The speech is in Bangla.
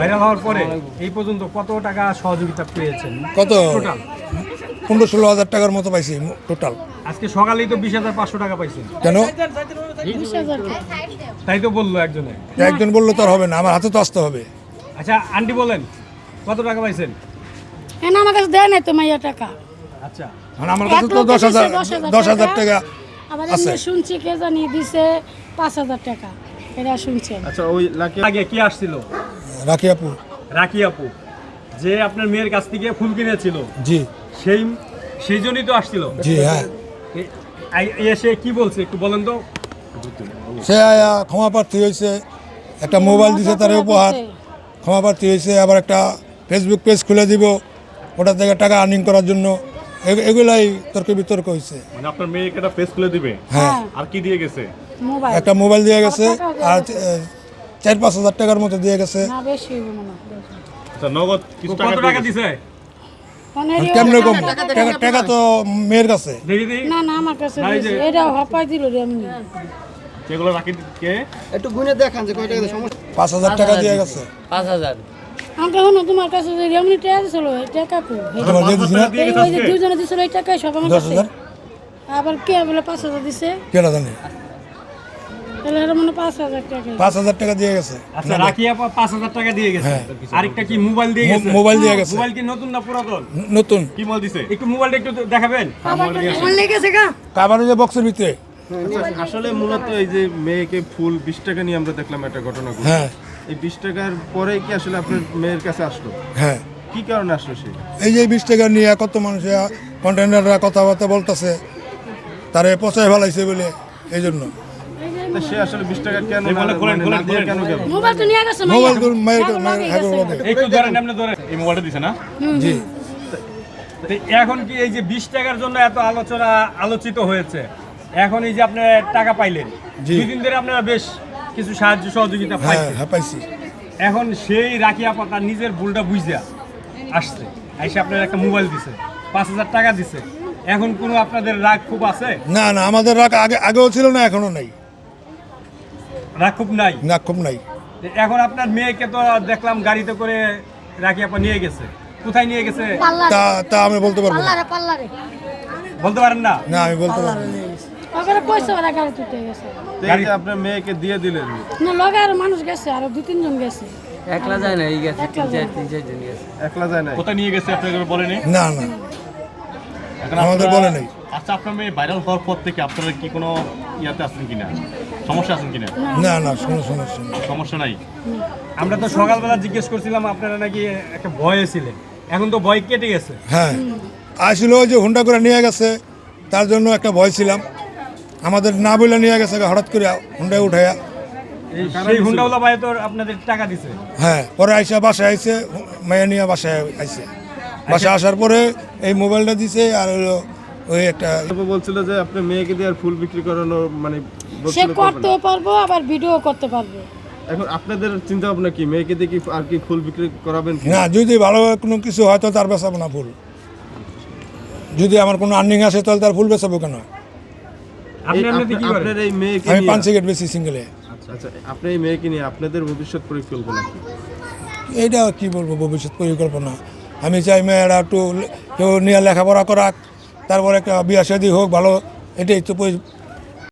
ভাইরাল হওয়ার পরে এই পর্যন্ত কত টাকা সহযোগিতা পেয়েছেন? কত? টোটাল পনেরো ষোলো হাজার টাকার মতো পাইছি টোটাল আজকে সকালেই তো বিশ হাজার পাঁচশো টাকা পাইছেন। কেন? তাই তো বলল একজনে। একজন বলল তো আর হবে না আমার হাতে তো আসতে হবে। আচ্ছা আন্টি বলেন কত টাকা পাইছেন? হ্যাঁ আমার কাছে দেয় নাই তো মাইয়া টাকা। আচ্ছা। মানে আমার কাছে তো দশ হাজার দশ হাজার টাকা। আছে। শুনছি কে জানি দিছে পাঁচ হাজার টাকা। এটা শুনছেন আচ্ছা ওই আগে কি আসছিল? রাখি আপু রাকি আপু যে আপনার মেয়ের কাছ থেকে ফুল কিনেছিল জি। সেই সেই জন্যই তো আসছিল। জি হ্যাঁ। এসে কি বলছে একটু বলেন তো। সে আয়া ক্ষমা প্রার্থী হয়েছে একটা মোবাইল দিছে তার উপহার। ক্ষমা প্রার্থী হয়েছে আবার একটা ফেসবুক পেজ খুলে দিব ওটা থেকে টাকা আর্নিং করার জন্য। এগুলাই তর্ক বিতর্ক হয়েছে। মানে আপনার মেয়েকে একটা ফেস খুলে দিবে। হ্যাঁ। আর কি দিয়ে গেছে? একটা মোবাইল দিয়ে গেছে আর চার পাঁচ হাজার টাকার মতো দিয়ে গেছে। মনে। আচ্ছা নগদ কত টাকা। দিছে? কেমন টাকা তো মেয়ের কাছে। দেখি দেখি না না আমার কাছে না, এই যে- দিছে। এটা হপাই দিল রে আমি সেগুলো রাখি কে? একটু গুনে দেখান যে কয় টাকা সমস্যা পাঁচ হাজার টাকা দিয়ে গেছে। পাঁচ হাজার। আমাকে হলো তোমার কাছে যে এমনি টাকা এই টাকা দুজনে দিছিল এই টাকা সব আমার কাছে। হাজার? আবার কে বলে পাঁচ হাজার দিছে? কেটা জানি? মানে পাঁচ হাজার টাকা দিয়ে গেছে। আচ্ছা রাকি আপা পাঁচ হাজার টাকা দিয়ে গেছে। হ্যাঁ। আরেকটা কি মোবাইল দিয়ে গেছে? মোবাইল দিয়ে গেছে। মোবাইল কি নতুন না পুরাতন? নতুন। কি মাল দিছে? একটু মোবাইলটা একটু দেখাবেন। যে বক্সের ভিতরে। আচ্ছা, আসলে মূলত এই যে মেয়েকে ফুল বিশ টাকা নিয়ে আমরা দেখলাম একটা ঘটনা হ্যাঁ। এই বিশ টাকার পরে কি আসলে আপনার মেয়ের কাছে আসলো? হ্যাঁ। কি কারণে আসলো সে? এই যে বিশ টাকা নিয়ে কত মানুষ কন্টেনাররা কথাবার্তা বলতেছে তারে পচাই ফেলাইছে বলে এই জন্য সে আসলে বিশ টাকা কেন মানে। কেন মোবাইল তো নিয়ে গেছে মোবাইল তো এখন মায়ের লগে হাগর গেছে। লগে একটু ধরেন আপনি ধরেন এই মোবাইলটা দিছে না? জি। এখন কি এই যে বিশ টাকার জন্য এত আলোচনা আলোচিত হয়েছে এখন এই যে আপনি টাকা পাইলেন। দুদিন ধরে আপনারা বেশ কিছু সাহায্য সহযোগিতা হ্যাঁ পাইছেন। হ্যাঁ পাইছি। এখন সেই রাখি আপা তার নিজের ভুলটা বুঝে আসছে। এসে আপনার একটা মোবাইল দিছে পাঁচ হাজার টাকা দিছে। এখন কোনো আপনাদের রাগ খুব আছে? না না আমাদের রাগ আগে আগেও ছিল না এখনও নাই। রাগ খুব নাই? না খুব নাই এখন আপনার মেয়েকে তো দেখলাম গাড়িতে করে রাখি আপা নিয়ে গেছে। কোথায় নিয়ে গেছে? তা তা আমি বলতে পারব না। বলতে পারেন না? না আমি বলতে পারব না। ওখানে পয়সা ওরা গাড়ি তুলতে গেছে। তো এই যে আপনার মেয়েকে দিয়ে দিলেন। না লগে আরও মানুষ গেছে আরও দু তিনজন গেছে। একলা যায় না এই গেছে তিন চার তিন চারজন গেছে। একলা যায় না কোথায় নিয়ে গেছে আপনাকে বলেনি না না। আমাদের বলে নাই। আচ্ছা আপনার মেয়ে ভাইরাল হওয়ার পর থেকে আপনারা কি কোনো ইয়াতে আছেন কিনা? সমস্যা আছেন কিনা? না না শোনো শোনো শোনো সমস্যা নাই? আমরা তো সকালবেলা জিজ্ঞেস করছিলাম আপনারা নাকি একটা ভয়ে ছিলেন। এখন তো ভয় কেটে গেছে। হ্যাঁ আসলে ওই যে হুন্ডা করে নিয়ে গেছে তার জন্য একটা ভয় ছিলাম। আমাদের না বলে নিয়ে গেছে হঠাৎ করে হুন্ডায় উঠাইয়া। এই সেই হুন্ডাওয়ালা ভাই তো আপনাদের টাকা দিছে। হ্যাঁ পরে আইসা বাসায় আইসে মায়া নিয়ে বাসায় আইসে বাসায় আসার পরে এই মোবাইলটা দিছে আর হলো ওই একটা বলছিল যে আপনার মেয়েকে দিয়ে আর ফুল বিক্রি করানো মানে সে করতেও পারব আবার ভিডিও করতে পারব। এখন আপনাদের চিন্তা ভাবনা কি? মেয়েকে দিয়ে কি আর কি ফুল বিক্রি করাবেন না যদি ভালো কোনো কিছু হয় তো তার বেচাবো না ফুল। যদি আমার কোনো আর্নিং আসে তাহলে তার ফুল বেচাবো কেন? আপনি এই এমনিতে কি আপনা- করেন আপনার এই মেয়েকে আমি পাঁচ সিগারেট বেশি সিঙ্গেলে আচ্ছা আপনার এই মেয়েকে নিয়ে আপনাদের ভবিষ্যৎ পরিকল্পনা কি? এইটা কি বলব ভবিষ্যৎ পরিকল্পনা? আমি চাই মেয়েরা একটু কেউ নিয়ে লেখাপড়া করাক তারপর একটা বিয়া শাদী হোক ভালো এটাই তো